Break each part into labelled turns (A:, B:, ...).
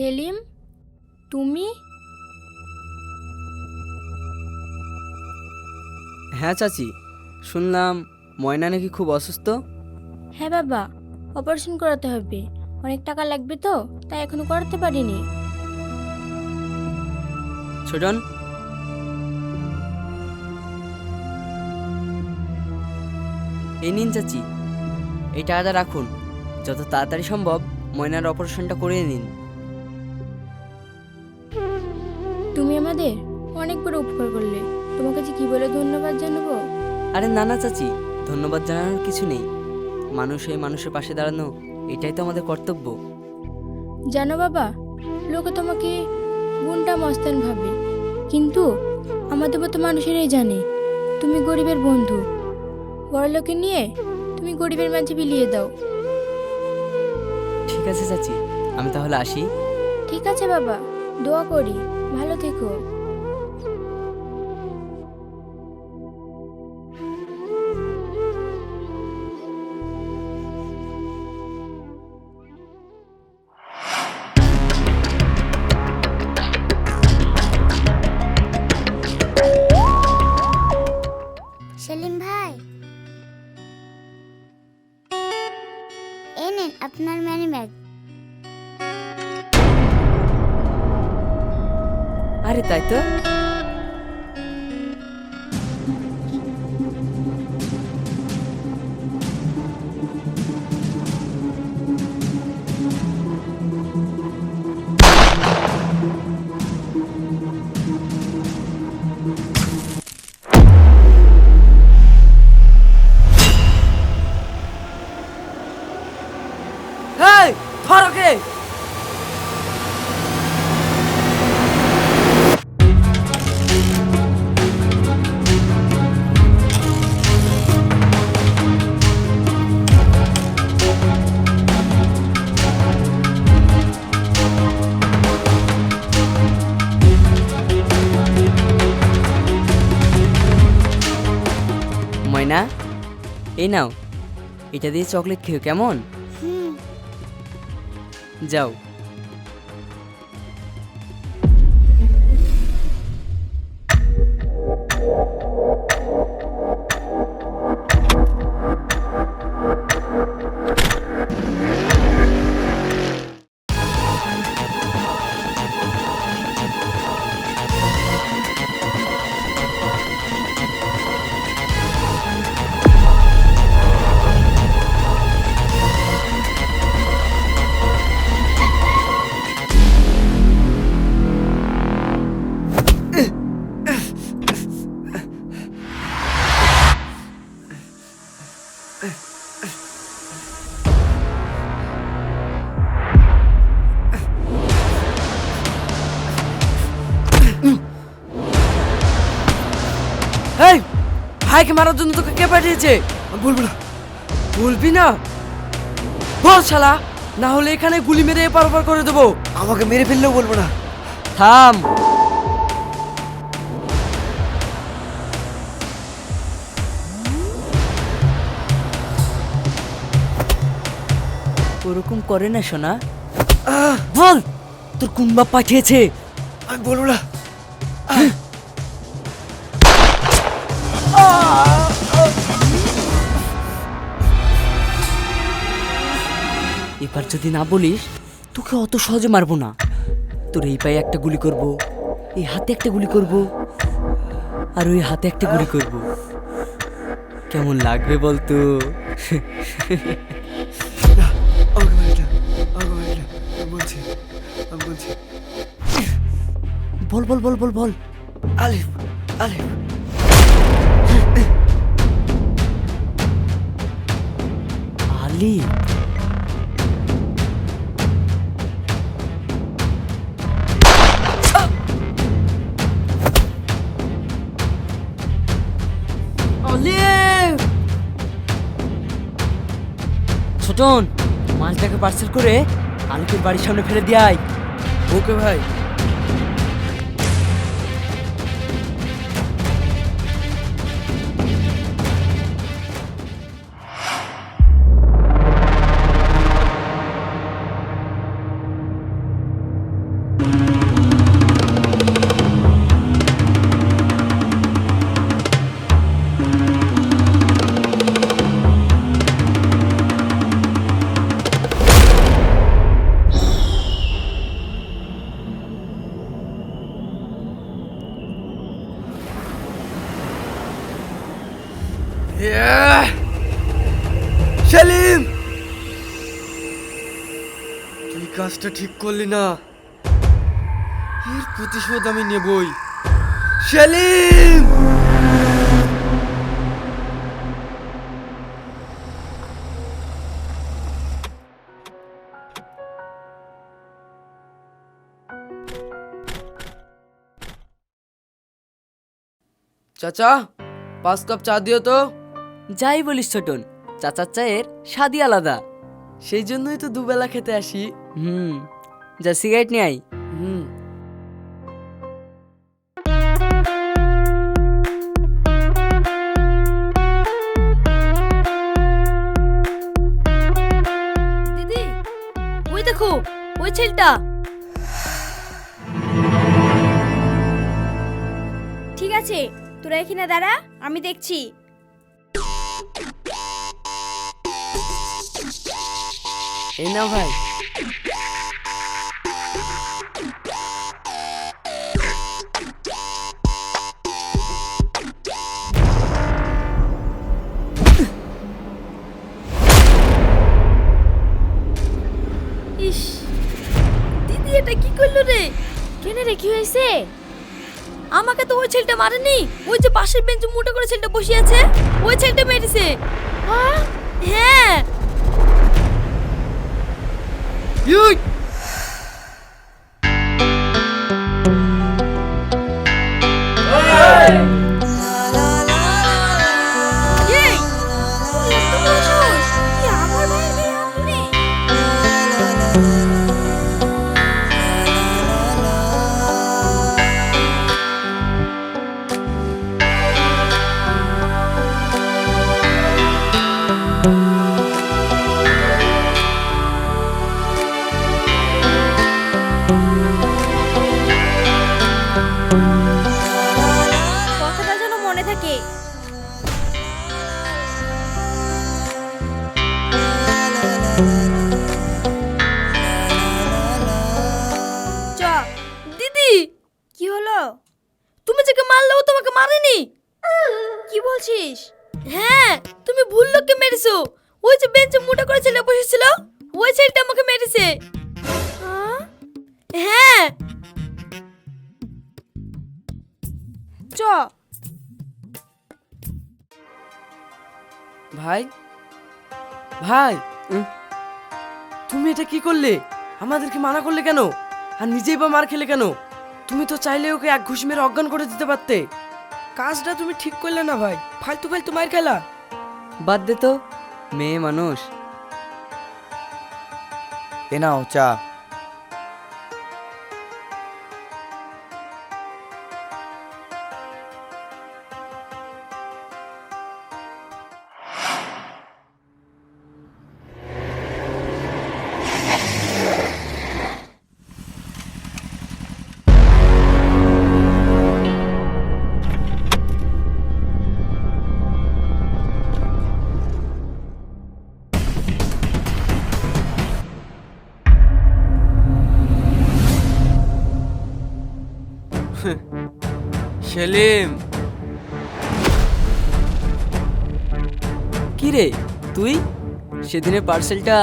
A: সেলিম তুমি?
B: হ্যাঁ চাচি শুনলাম ময়না নাকি খুব অসুস্থ?
A: হ্যাঁ বাবা অপারেশন করাতে হবে। অনেক টাকা লাগবে তো তাই এখনও করাতে পারিনি।
B: ছোটন এই নিন চাচি এই টাকাটা রাখুন। যত তাড়াতাড়ি সম্ভব ময়নার অপারেশনটা করিয়ে নিন।
A: আমাদের অনেক বড় উপকার করলে। তোমাকে যে কি বলে ধন্যবাদ জানাব?
B: আরে না না চাচি ধন্যবাদ জানানোর কিছু নেই। মানুষ হয়ে মানুষের পাশে দাঁড়ানো এটাই তো আমাদের কর্তব্য।
A: জানো বাবা লোকে তোমাকে গুন্ডা মস্তান ভাবে। কিন্তু আমাদের মতো মানুষেরাই জানে তুমি গরিবের বন্ধু। বড় লোকে নিয়ে তুমি গরিবের মাঝে বিলিয়ে দাও।
B: ঠিক আছে চাচি আমি তাহলে আসি।
A: ঠিক আছে বাবা দোয়া করি। ভালো থেকো।
B: তাই তো ময়না এই নাও এটা দিয়ে চকলেট খেয়ে কেমন?
C: হুম।
B: যাও।
D: ভাইকে মারার জন্য তোকে কে পাঠিয়েছে? বলব না। বলবি না? বল শালা না হলে এখানে গুলি মেরে এপার ওপার করে দেবো। আমাকে মেরে ফেললেও বলব না।
B: থাম। ওরকম করে না সোনা। বল তোর কুম্বা পাঠিয়েছে?
D: আমি বলব না।
B: এবার যদি না বলিস তোকে অত সহজে মারবো না। তোর এই পায়ে একটা গুলি করব এই হাতে একটা গুলি করব আর ওই হাতে একটা গুলি করব। কেমন লাগবে বলতো? বল বল বল বল বল।
D: আলিফ আলিফ।
B: আলি
D: আলিফ?
B: ছোটন মাছটাকে পার্সেল করে আলোকের বাড়ির সামনে ফেলে দিয়ে আয়
D: ওকে ভাই।
E: কাজটা ঠিক করলি না। এর প্রতিশোধ আমি নেবই। সেলিম! চাচা পাঁচ কাপ চা দিও তো।
B: যাই বলিস ছোটন। চাচার চায়ের স্বাদই আলাদা।
E: সেই জন্যই তো দুবেলা খেতে আসি।
B: হুম যা সিগারেট নিয়ে আই
E: হুম।
F: দিদি ওই দেখো ওই ছেলেটা। ঠিক আছে তোরা এখানে দাঁড়া আমি দেখছি।
B: এই না ভাই।
F: হয়েছে? আমাকে তো ওই ছেলেটা মারেনি। ওই যে পাশের বেঞ্চে মোটা করে ছেলেটা বসে আছে, ওই ছেলেটা মেরেছে। হ্যাঁ।
E: আমাদেরকে মানা করলে কেন? আর নিজেই বা মার খেলে কেন? তুমি তো চাইলে ওকে এক ঘুষ মেরে অজ্ঞান করে দিতে পারতে। কাজটা তুমি ঠিক করলে না ভাই। ফালতু ফালতু মার খেলা।
B: বাদ দে তো, মেয়ে মানুষ।
G: এ নাও চা।
E: সেলিম।
B: কি রে তুই? সেদিনের পার্সেলটা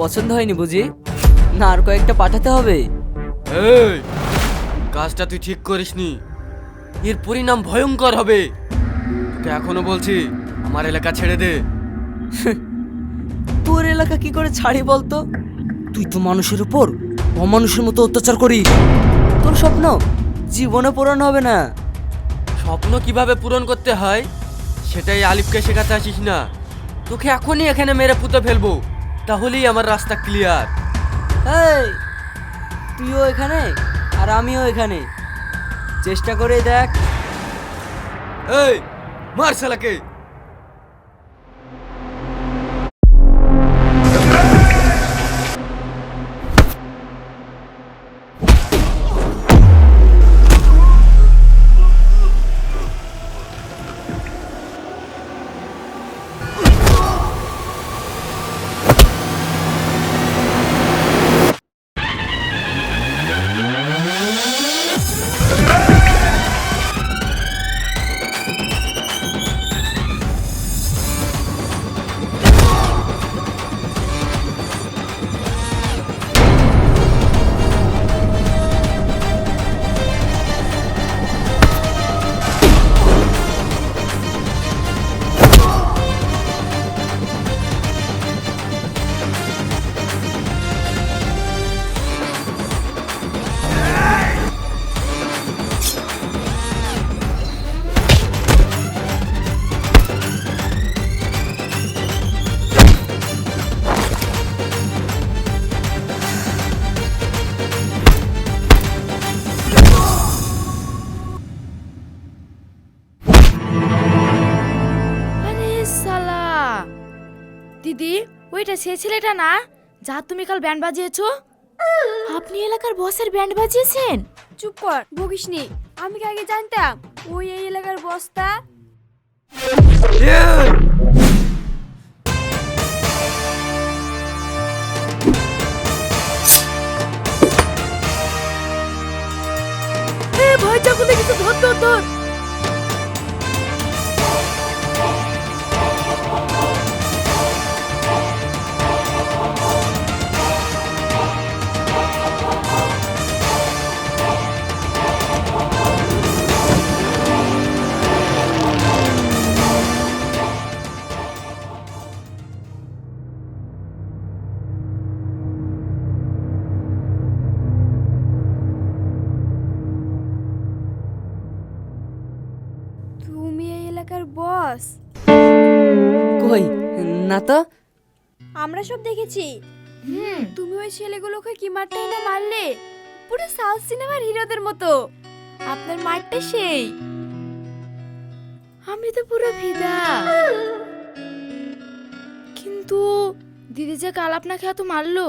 B: পছন্দ হয়নি বুঝি? না আর কয়েকটা পাঠাতে হবে।
E: এই কাজটা তুই ঠিক করিসনি। এর পরিণাম ভয়ঙ্কর হবে। তোকে এখনও বলছি আমার এলাকা ছেড়ে দে।
B: তোর এলাকা কি করে ছাড়ি বলতো? তুই তো মানুষের উপর অমানুষের মতো অত্যাচার করিস। তোর স্বপ্ন জীবনে পূরণ হবে না।
E: স্বপ্ন কীভাবে পূরণ করতে হয় সেটাই আলিফকে শেখাতে আসিস না। তোকে এখনই এখানে মেরে পুঁতে ফেলব তাহলেই আমার রাস্তা ক্লিয়ার
B: এই তুইও এখানে আর আমিও এখানে। চেষ্টা করে দেখ।
E: এই মার শালাকে!
H: সে ছেলেটা না যা তুমি কাল ব্যান্ড বাজিয়েছো? আপনি এলাকার বসের ব্যান্ড বাজিয়েছেন?
I: চুপ কর বকিসনি আমি কি আগে জানতাম ওই এই এলাকার বস্তা
H: ভয় চাকু দেখেছ ধর ধর ধর।
I: দেখেছি। তুমি ওই ছেলেগুলোকে কি মারটাই না মারলে? পুরো সাউথ সিনেমার হিরোদের মতো। আপনার মারটা সেই।
H: আমি তো পুরো ফিদা। কিন্তু দিদি যে কাল আপনাকে এত মারলো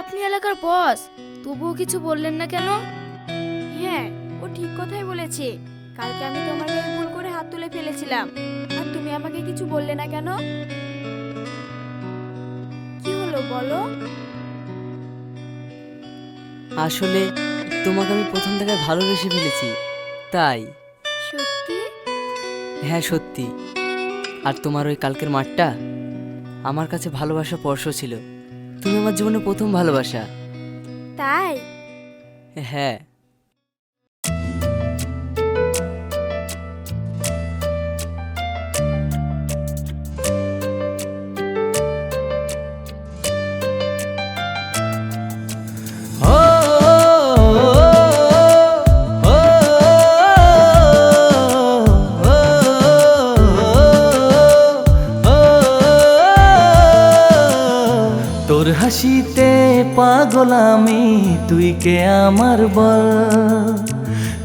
H: আপনি এলাকার বস তবুও কিছু বললেন না কেন?
I: হ্যাঁ ও ঠিক কথাই বলেছে। কালকে আমি গায়ে ভুল করে হাত তুলে ফেলেছিলাম। আর তুমি আমাকে কিছু বললে না কেন? হলো বলো।
B: আসলে তোমাকে আমি প্রথম থেকে ভালোবেসে ফেলেছি তাই।
I: সত্যি?
B: হ্যাঁ সত্যি। আর তোমার ওই কালকের মাঠটা? আমার কাছে ভালোবাসা পরশ ছিল। তুমি আমার জীবনে প্রথম ভালোবাসা।
I: তাই?
B: হ্যাঁ।
J: হাসিতে পাগল আমি তুই কে আমার বল।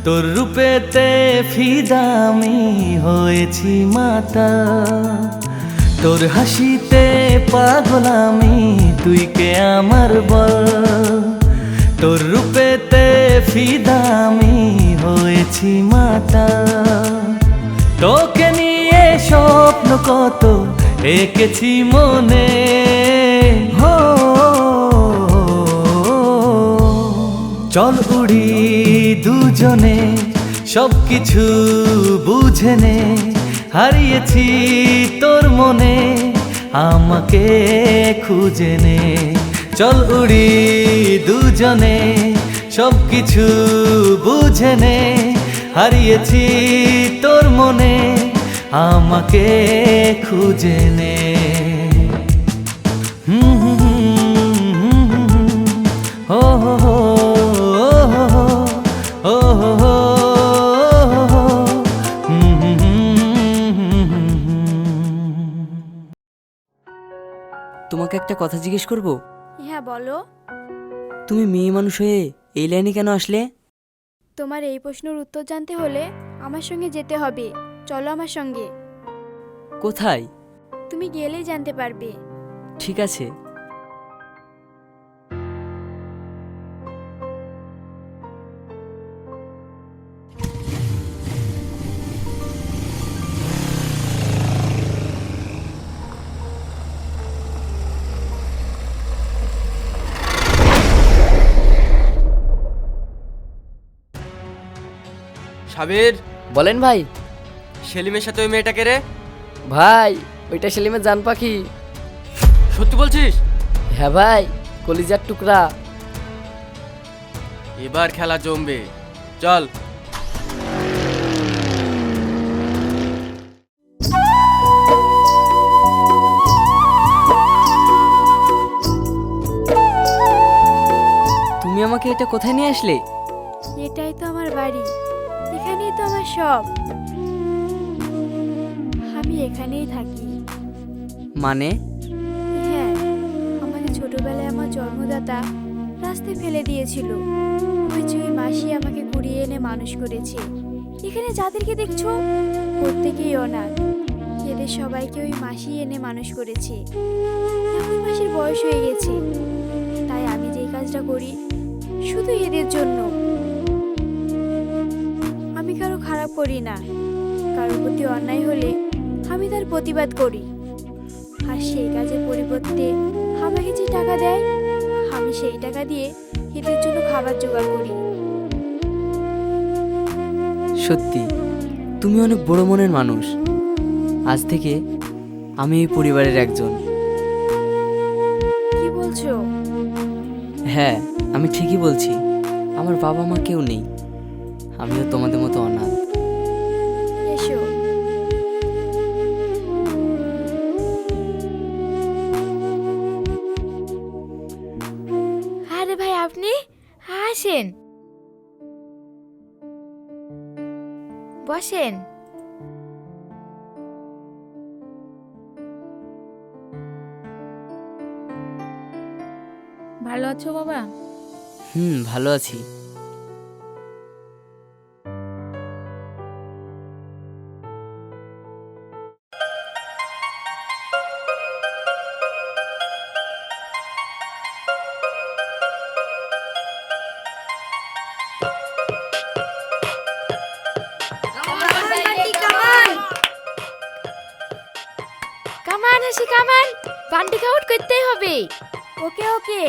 J: তোর রূপেতে ফিদা আমি, হয়েছি মাতা। তোর হাসিতে পাগল আমি তুই কে আমার বল। তোর রূপেতে ফিদা আমি, হয়েছি মাতা। তোকে নিয়ে স্বপ্ন কত, এঁকেছি মনে। হো চল উড়ি দুজনে সব কিছু বুঝে নে হারিয়েছি তোর মনে আমাকে খুঁজে নে চল উড়ি দুজনে সব কিছু বুঝে নে হারিয়েছি তোর মনে আমাকে খুঁজে নে হুম হুম হুম হুম হো
B: তোমাকে একটা কথা জিজ্ঞেস করব?
I: হ্যাঁ বলো।
B: তুমি মেয়ে মানুষ হয়ে এই লাইনে কেন আসলে?
I: তোমার এই প্রশ্নের উত্তর জানতে হলে আমার সঙ্গে যেতে হবে। চলো আমার সঙ্গে।
B: কোথায়?
I: তুমি গেলেই জানতে পারবে।
B: ঠিক আছে।
E: সাবির?
D: বলেন ভাই।
E: সেলিমের সাথে ওই মেয়েটাকে রে?
D: ভাই ওইটা সেলিমের জান পাখি।
E: সত্যি বলছিস?
D: হ্যাঁ ভাই কলিজার টুকরা।
E: এবার খেলা জমবে। চল।
B: তুমি আমাকে এটা কোথায় নিয়ে আসলে?
I: এটাই তো আমার বাড়ি। এখানেই তো আমার সব আমি এখানেই থাকি।
B: মানে?
I: হ্যাঁ আমাকে ছোটবেলায় আমার জন্মদাতা রাস্তায় ফেলে দিয়েছিল। ওই যে ওই মাসি আমাকে কুড়িয়ে এনে মানুষ করেছে। এখানে যাদেরকে দেখছ প্রত্যেকেই অনাথ। এদের সবাইকে ওই মাসি এনে মানুষ করেছে। এখন মাসির বয়স হয়ে গেছে। তাই আমি যেই কাজটা করি শুধু এদের জন্য। কারও না। কারোর প্রতি অন্যায় হলে আমি তার প্রতিবাদ করি। আর সেই কাজের পরিবর্তে আমাকে যে টাকা দেয় আমি সেই টাকা দিয়ে এদের জন্য খাবার জোগাড় করি।
B: সত্যি তুমি অনেক বড় মনের মানুষ। আজ থেকে আমি এই পরিবারের একজন।
I: কি বলছো?
B: হ্যাঁ আমি ঠিকই বলছি। আমার বাবা মা কেউ নেই। আমিও তোমাদের মতো অনাথ।
H: বসেন
I: ভালো আছো বাবা?
B: হুম ভালো আছি।
H: কামান কামাল কামান আউট করতেই হবে।
I: ওকে ওকে।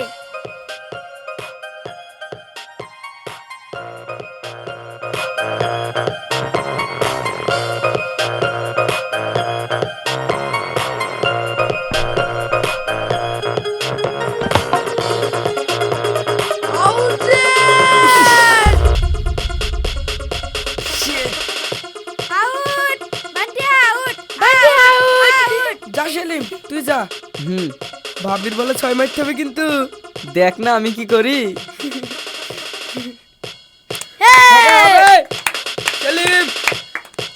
D: ভাবির বলে ছয় মারতে হবে কিন্তু।
B: দেখ না আমি কি করি।
D: সেলিম!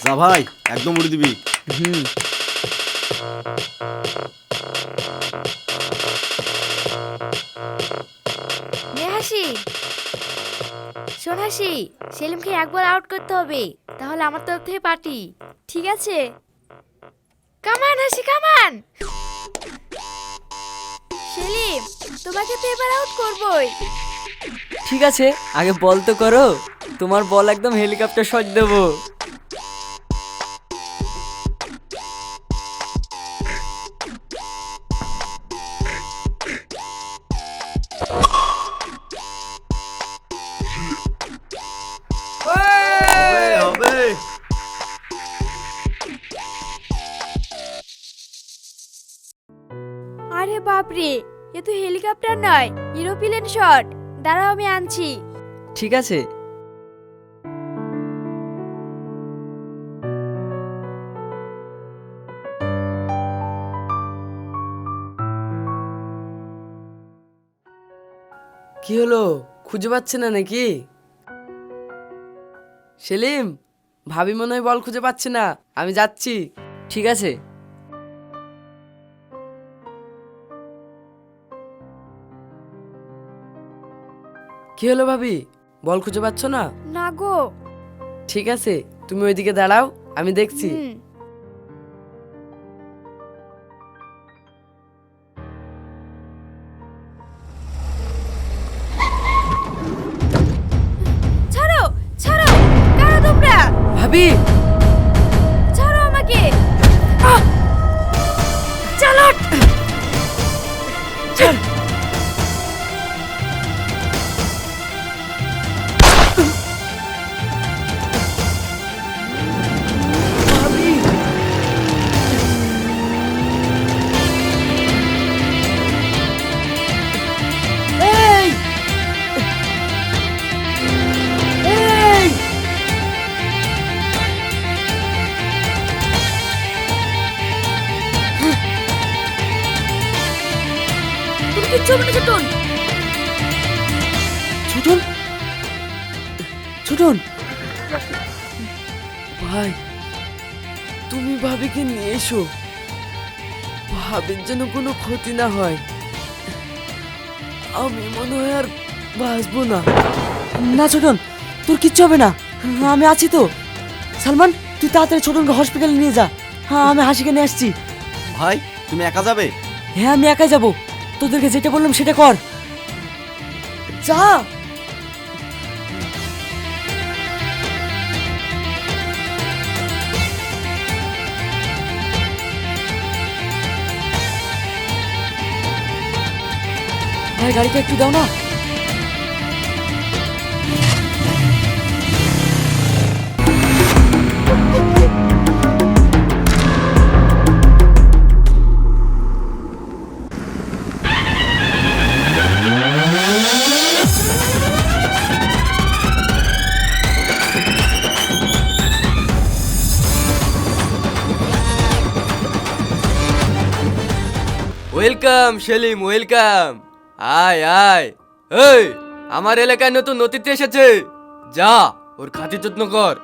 K: যা ভাই একদম উড়ে দিবি।
B: হুম।
H: হাসি। সেলিমকে একবার আউট করতে হবে তাহলে আমার তরফ থেকে পার্টি
I: ঠিক আছে?
H: কামান হাসি কামান
I: সেলিম, তোমাকে তো এবার আউট করবই।
B: ঠিক আছে, আগে বল তো করো। তোমার বল একদম হেলিকপ্টার শট দেবো।
I: হেলিকপ্টার নয় এরোপ্লেন শট দাঁড়াও, আমি আনছি।
B: ঠিক আছে।
D: কি হলো? খুঁজে পাচ্ছে না নাকি? সেলিম, ভাবি মনে হয় বল খুঁজে পাচ্ছে না। আমি যাচ্ছি।
B: ঠিক আছে।
D: কি হলো ভাবি? বল খুঁজে পাচ্ছ না?
I: না গো।
D: ঠিক আছে তুমি ওইদিকে দাঁড়াও আমি দেখছি।
I: হুম। ছাড়ো ছাড়ো কারা তোমরা?
D: ভাবি! যেন কোনো ক্ষতি না হয়। আমি মনে হয় আর বাঁচবো না।
B: না ছোটন তোর কিচ্ছু হবে না। আমি আছি তো। সালমান তুই তাড়াতাড়ি ছোটনকে হসপিটালে নিয়ে যা। হ্যাঁ আমি হাসিকে নিয়ে আসছি।
K: ভাই তুমি একা যাবে?
B: হ্যাঁ আমি একাই যাব। তোদেরকে যেটা বললাম সেটা কর।
E: যা!
B: ভাই গাড়িটা একটু দাও না
E: ওয়েলকাম সেলিম ওয়েলকাম আয় আয়। এই, আমার এলাকায় নতুন অতিথি এসেছে। যা, ওর খাতি যত্ন কর।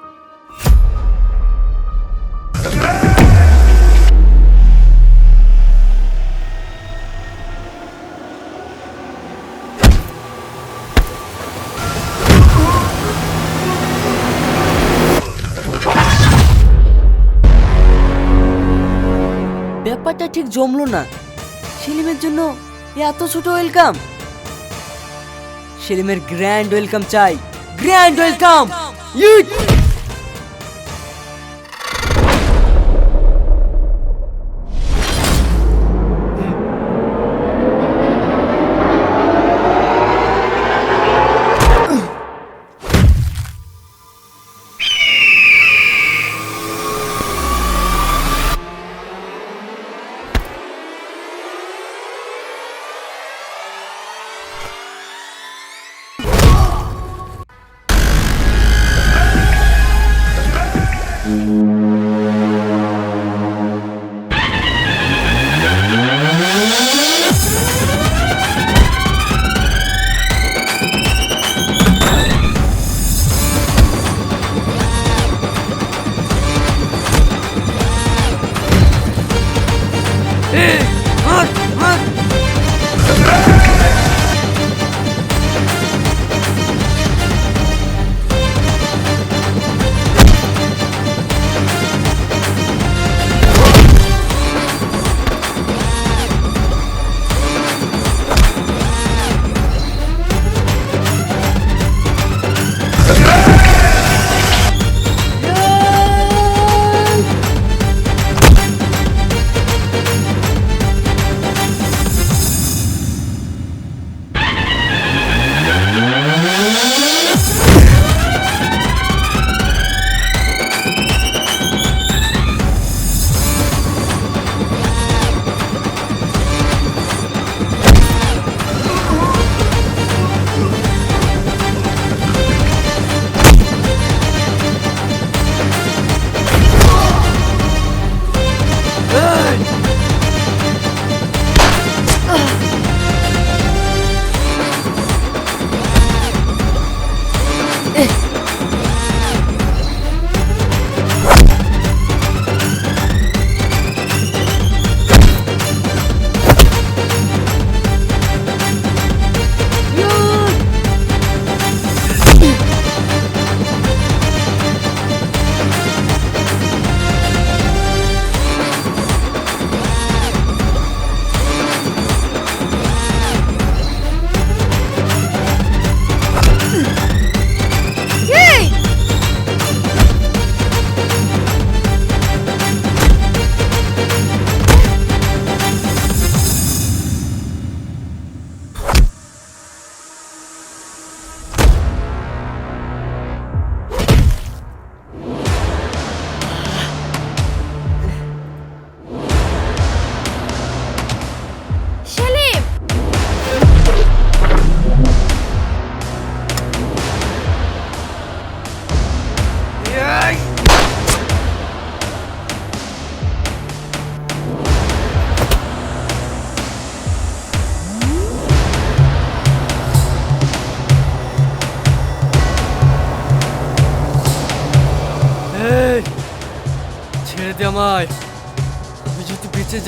B: ব্যাপারটা ঠিক জমলো না। সেলিমের জন্য এত ছোট ওয়েলকাম। সেলিমের গ্র্যান্ড ওয়েলকাম চাই। Grand welcome!
H: সেলিম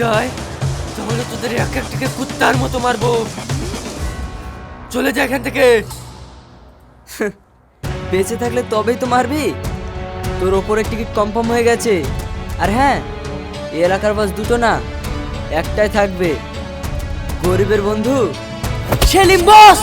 E: যাই তাহলে তোদের এক একটাকে কুত্তার মতো মারবো। চলে যা এখান থেকে।
B: বেঁচে থাকলে তবেই তো মারবি। তোর ওপরে টিকিট কনফার্ম হয়ে গেছে। আর হ্যাঁ এলাকার বাস দুটো না, একটাই থাকবে। গরিবের বন্ধু সেলিম বস!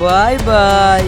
B: Bye bye